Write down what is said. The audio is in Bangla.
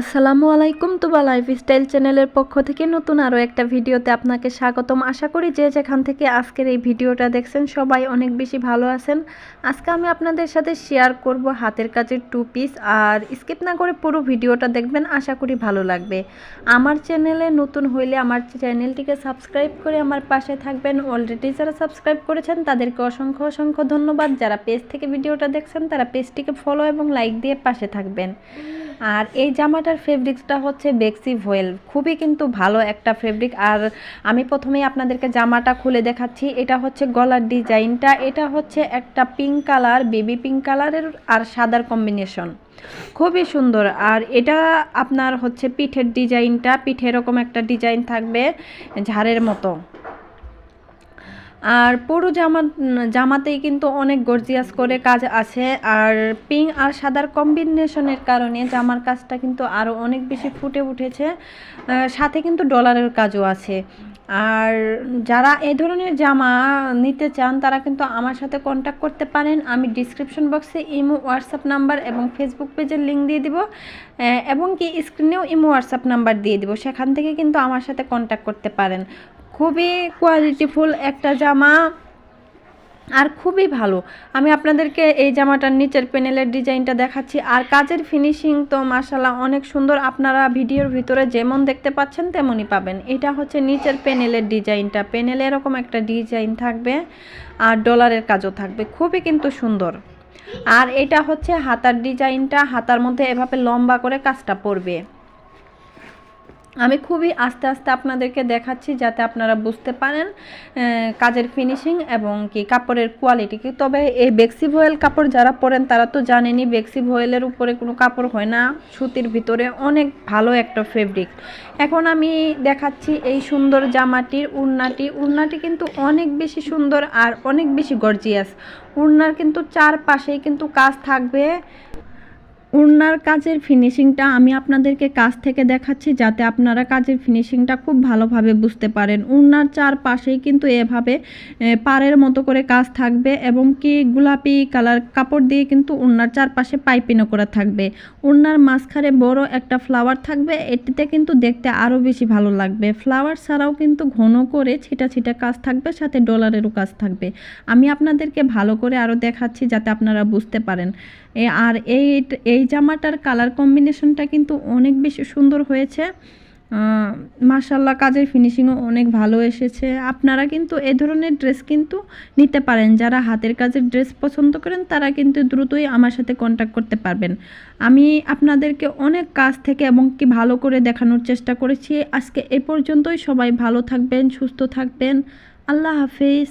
আসসালামু আলাইকুম তুবা লাইফস্টাইল চ্যানেলের পক্ষ থেকে নতুন আরও একটা ভিডিওতে আপনাকে স্বাগতম। আশা করি যে যেখান থেকে আজকের এই ভিডিওটা দেখছেন সবাই অনেক বেশি ভালো আছেন। আজকে আমি আপনাদের সাথে শেয়ার করব হাতের কাজের টু পিস আর স্কিপ না করে পুরো ভিডিওটা দেখবেন, আশা করি ভালো লাগবে। আমার চ্যানেলে নতুন হইলে আমার চ্যানেলটিকে সাবস্ক্রাইব করে আমার পাশে থাকবেন। অলরেডি যারা সাবস্ক্রাইব করেছেন, তাদেরকে অসংখ্য অসংখ্য ধন্যবাদ। যারা পেজ থেকে ভিডিওটা দেখছেন, তারা পেজটিকে ফলো এবং লাইক দিয়ে পাশে থাকবেন। আর এই জামাটার ফেব্রিক্সটা হচ্ছে বেক্সি ভোয়েল খুবই কিন্তু ভালো একটা ফেব্রিক আর আমি প্রথমেই আপনাদেরকে জামাটা খুলে দেখাচ্ছি। এটা হচ্ছে গলার ডিজাইনটা। এটা হচ্ছে একটা পিঙ্ক কালার বেবি পিঙ্ক কালারের আর সাদার কম্বিনেশন খুবই সুন্দর। আর এটা আপনার হচ্ছে পিঠের ডিজাইনটা। পিঠে এরকম একটা ডিজাইন থাকবে ঝাড়ের মতো। আর পুরো জামা, জামাতেই কিন্তু অনেক গর্জিয়াস করে কাজ আছে। আর পিঙ্ক আর সাদার কম্বিনেশনের কারণে জামার কাজটা কিন্তু আরও অনেক বেশি ফুটে উঠেছে। সাথে কিন্তু ডলারের কাজও আছে। আর যারা এই ধরনের জামা নিতে চান, তারা কিন্তু আমার সাথে কন্ট্যাক্ট করতে পারেন। আমি ডিসক্রিপশন বক্সে ইমো হোয়াটসঅ্যাপ নাম্বার এবং ফেসবুক পেজের লিঙ্ক দিয়ে দিব। এবং কি স্ক্রিনেও ইমো হোয়াটসঅ্যাপ নাম্বার দিয়ে দিব। সেখান থেকে কিন্তু আমার সাথে কন্ট্যাক্ট করতে পারেন। খুবই কোয়ালিটিফুল একটা জামা আর খুবই ভালো। আমি আপনাদেরকে এই জামাটার নিচের প্যানেলের ডিজাইনটা দেখাচ্ছি। আর কাজের ফিনিশিং তো মাসাল্লাহ অনেক সুন্দর। আপনারা ভিডিওর ভিতরে যেমন দেখতে পাচ্ছেন, তেমনই পাবেন। এটা হচ্ছে নিচের প্যানেলের ডিজাইনটা প্যানেলে এরকম একটা ডিজাইন থাকবে আর ডলারের কাজও থাকবে। খুবই কিন্তু সুন্দর। আর এটা হচ্ছে হাতার ডিজাইনটা হাতার মধ্যে এভাবে লম্বা করে কাজটা পড়বে আমি খুবই আস্তে আস্তে আপনাদেরকে দেখাচ্ছি যাতে আপনারা বুঝতে পারেন কাজের ফিনিশিং এবং কি কাপড়ের কোয়ালিটি কি। তবে এই বেক্সি ভয়েল কাপড় যারা পরেন তারা তো জানেনি বেক্সি ভয়েলের উপরে কোনো কাপড় হয় না, সুতির ভিতরে অনেক ভালো একটা ফেব্রিক এখন আমি দেখাচ্ছি এই সুন্দর জামাটির উড়নাটি। উড়নাটি কিন্তু অনেক বেশি সুন্দর আর অনেক বেশি গর্জিয়াস উড়নার কিন্তু চারপাশেই কিন্তু কাজ থাকবে। ওড়নার কাজের ফিনিশিংটা আমি আপনাদেরকে কাজ থেকে দেখাচ্ছি যাতে আপনারা কাজের ফিনিশিংটা খুব ভালোভাবে বুঝতে পারেন। ওড়নার চারপাশেই কিন্তু এভাবে পাড়ের মতো করে কাজ থাকবে এবং কি গোলাপি কালার কাপড় দিয়ে কিন্তু ওড়নার চারপাশে পাইপিনও করা থাকবে। ওড়নার মাঝখানে বড় একটা ফ্লাওয়ার থাকবে, এটিতে কিন্তু দেখতে আরও বেশি ভালো লাগবে। ফ্লাওয়ার ছাড়াও কিন্তু ঘন করে ছিটা ছিটা কাজ থাকবে, সাথে ডলারেরও কাজ থাকবে। আমি আপনাদেরকে ভালো করে আরও দেখাচ্ছি যাতে আপনারা বুঝতে পারেন। আর এই জামাটার কালার কম্বিনেশনটা কিন্তু অনেক বেশি সুন্দর হয়েছে। মার্শাল্লাহ কাজের ফিনিশিংও অনেক ভালো এসেছে। আপনারা কিন্তু এ ধরনের ড্রেস কিন্তু নিতে পারেন। যারা হাতের কাজের ড্রেস পছন্দ করেন, তারা কিন্তু দ্রুতই আমার সাথে কন্ট্যাক্ট করতে পারবেন। আমি আপনাদেরকে অনেক কাজ থেকে এবং কি ভালো করে দেখানোর চেষ্টা করেছি। আজকে এ পর্যন্তই। সবাই ভালো থাকবেন, সুস্থ থাকবেন। আল্লাহ হাফিজ।